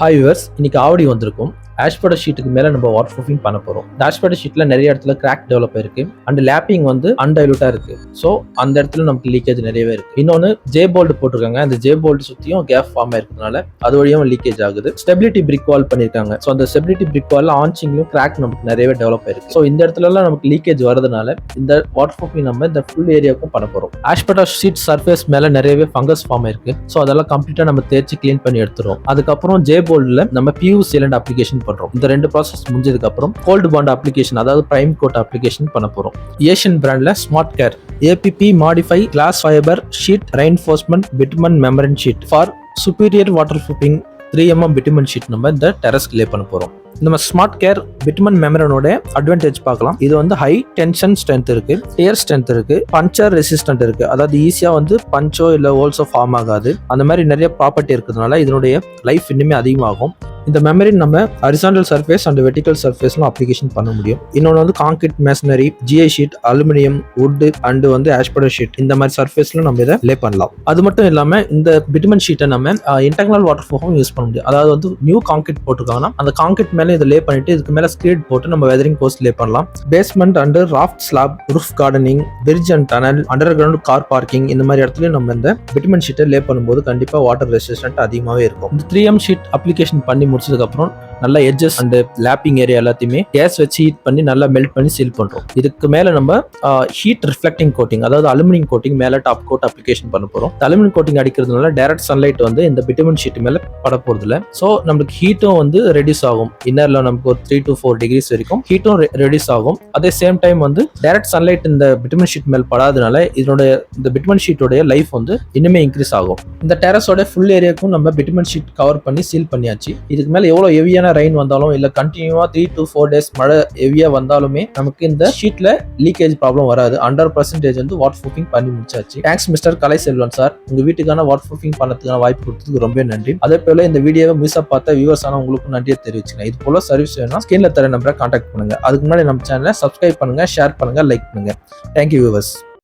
Hi viewers இன்னைக்கு ஆவடி வந்திருக்கும். ஆஷ்பட ஷீட்டுக்கு மேல நம்ம வாட்டர் ப்ரூஃபிங் பண்ண போறோம். ஆஷ்பட ஷீட்ல நிறைய இடத்துல கிராக் டெவலப் இருக்கு அண்ட் லேப்பிங் வந்து அன்டைலூட்டா இருக்கு. ஸோ அந்த இடத்துல நமக்கு லீக்கேஜ் நிறையவே இருக்கு. இன்னொன்னு ஜே போல்டு போட்டிருக்காங்க. அந்த ஜே போல்டு சுத்தியும் கேப் ஃபார்ம் இருக்கிறதுனால அது வழியும் லீக்கேஜ் ஆகுது. ஸ்டெபிலிட்டி பிரிக் வால் பண்ணிருக்காங்க. ஸோ அந்த ஸ்டெபிலிட்டி பிரிக் வால் ஆன்ச்சிங்லயும் கிராக் நமக்கு நிறையவே டெவலப் ஆயிருக்கு. ஸோ இந்த இடத்துல எல்லாம் நமக்கு லீக்கேஜ் வரதுனால இந்த வாட்டர் ப்ரூஃபிங் நம்ம இந்த ஃபுல் ஏரியாவுக்கும் பண்ண போறோம். ஆஷ்பட்டா ஷீட் சர்ஃபேஸ் மேல நிறையவே ஃபங்கஸ் ஃபார்ம் ஆயிருக்கு. ஸோ அதெல்லாம் கம்ப்ளீட்டா நம்ம தேய்ச்சி க்ளீன் பண்ணி எடுத்துரும் அதுக்கப்புறம் ஜே போல்ட்ல நம்ம பியூ சிலண்ட் அப்ளிகேஷன் பண்றோம். இந்த ரெண்டு ப்ராசஸ் முடிஞ்சதுக்கு அப்புறம் கோல்டு பாண்ட் அப்ளிகேஷன் அதாவது பிரைம் கோட் அப்ளிகேஷன் பண்ண போறோம். ஏஷியன் பிராண்ட்ல smart care APP modify glass fibre sheet reinforcement bitumen membrane sheet for superior water proofing three mm bitumen sheet நம்ம இந்த டெரஸ்க்கு லே பண்ண போறோம். நம்ம ஸ்மார்ட் கேர் பிட்மன் மெமரனோட அட்வான்டேஜ் பார்க்கலாம். இது வந்து ஹை டென்ஷன் ஸ்ட்ரென்த் இருக்கு டியர் ஸ்ட்ரென்த் இருக்கு பஞ்சர் ரெசிஸ்டன்ட் இருக்கு. அதாவது ஈஸியா வந்து பஞ்சோ இல்ல ஹோல்ஸோ ஃபார்ம் ஆகாது. அந்த மாதிரி நிறைய ப்ராப்பர்ட்டி இருக்கிறதுனால இதனுடைய லைஃப் இன்னுமே அதிகமாகும். இந்த மெமரி நம்ம ஹரிசாண்டல் சர்ஃபேஸ் அண்ட் வெர்டிகல் சர்ஃபேஸ்லாம் அப்ளிகேஷன் பண்ண முடியும். இன்னொன்று வந்து concrete masonry GI sheet aluminium wood and வந்து ஆஷ்படர் ஷீட் இந்த மாதிரி சர்ஃபேஸ்ல நம்ம இதை லே பண்ணலாம். அது மட்டும் இல்லாம இந்த பிட்மன் ஷீட்டை நம்ம இன்டர்னல் வாட்டர் ஃபோகம் யூஸ் பண்ண முடியும். அதாவது வந்து நியூ காங்கிரீட் போட்டிருக்காங்கன்னா அந்த காங்கிரீட் மேலே இதை லே பண்ணிட்டு இதுக்கு மேலே ஸ்கிரீட் போட்டு நம்ம வெதரிங் போஸ்ட் லே பண்ணலாம். Basement and raft slab roof gardening bridge and tunnel underground car parking இந்த மாதிரி இடத்துலயும் நம்ம இந்த பிட்மன் ஷீட்டை லே பண்ணும்போது கண்டிப்பா வாட்டர் ரெசிஸ்டன்ட் அதிகமாகவே இருக்கும். இந்த த்ரீ எம் ஷீட் அப்ளிகேஷன் பண்ணி முடிச்சதுக்கப்புறம் நல்ல எட்ஜஸ் அண்ட் லேப்பிங் ஏரியா எல்லாத்தையுமே கேஸ் வச்சு ஹீட் பண்ணி நல்லா மெல்ட் பண்ணி சீல் பண்றோம். இதுக்கு மேல நம்ம ஹீட் ரிஃப்ளெக்டிங் கோட்டிங் அதாவது அலுமினியம் கோட்டிங் மேல டாப் கோட் அப்ளிகேஷன் பண்ண போறோம். அலுமினியம் கோட்டிங் அடிக்கிறதுனால டைரக்ட் சன்லைட் வந்து இந்த பிட்டமின் ஷீட் மேல பட போறது இல்ல ஸோ நம்மளுக்கு ஹீட்டும் வந்து ரெடியூஸ் ஆகும். இன்னர்ல நமக்கு ஒரு த்ரீ டு ஃபோர் டிகிரிஸ் வரைக்கும் ஹீட்டும் ரெடியூஸ் ஆகும். அதே சேம் டைம் வந்து டைரக்ட் சன்லைட் இந்த பிட்டமின் ஷீட் மேல் படாதனால இதனுடைய இந்த பிட்டமின் ஷீட்டோடைய லைஃப் வந்து இன்னுமே இன்க்ரீஸ் ஆகும். இந்த டெரஸோட ஃபுல் ஏரியாக்கும் நம்ம பிட்டமின் ஷீட் கவர் பண்ணி சீல் பண்ணியாச்சு. இதுக்கு மேல எவ்வளவு ஹெவியான ரெயின் வந்தாலும் இல்லை கண்டினியூவாக த்ரீ டு ஃபோர் டேஸ் மழை ஹெவியாக வந்தாலுமே நமக்கு இந்த ஷீட்டில் லீக்கேஜ் ப்ராப்ளம் வராது. ஹண்ட்ரட் பர்சன்டேஜ் வந்து வாட் ப்ரூஃபிங் பண்ணி முடிச்சாச்சு. Thanks mister Kalai Selvan sir உங்கள் வீட்டுக்கான வாட் ப்ரூஃபிங் பண்ணதுக்கான வாய்ப்பு கொடுத்ததுக்கு ரொம்ப நன்றி. அதே போல இந்த வீடியோவை மிஸ் பார்த்த வியூவர்ஸ் ஆனால் உங்களுக்கும் நன்றியை தெரிவிச்சுங்க இது போல சர்வீஸ் வேணும்னா ஸ்கிரீனில் தர நம்பரை கான்டாக்ட் பண்ணுங்க. அதுக்கு முன்னாடி நம்ம சேனலை சப்ஸ்கிரைப் பண்ணுங்க ஷேர் பண்ணுங்க லைக் பண்ணுங்க. Thank you viewers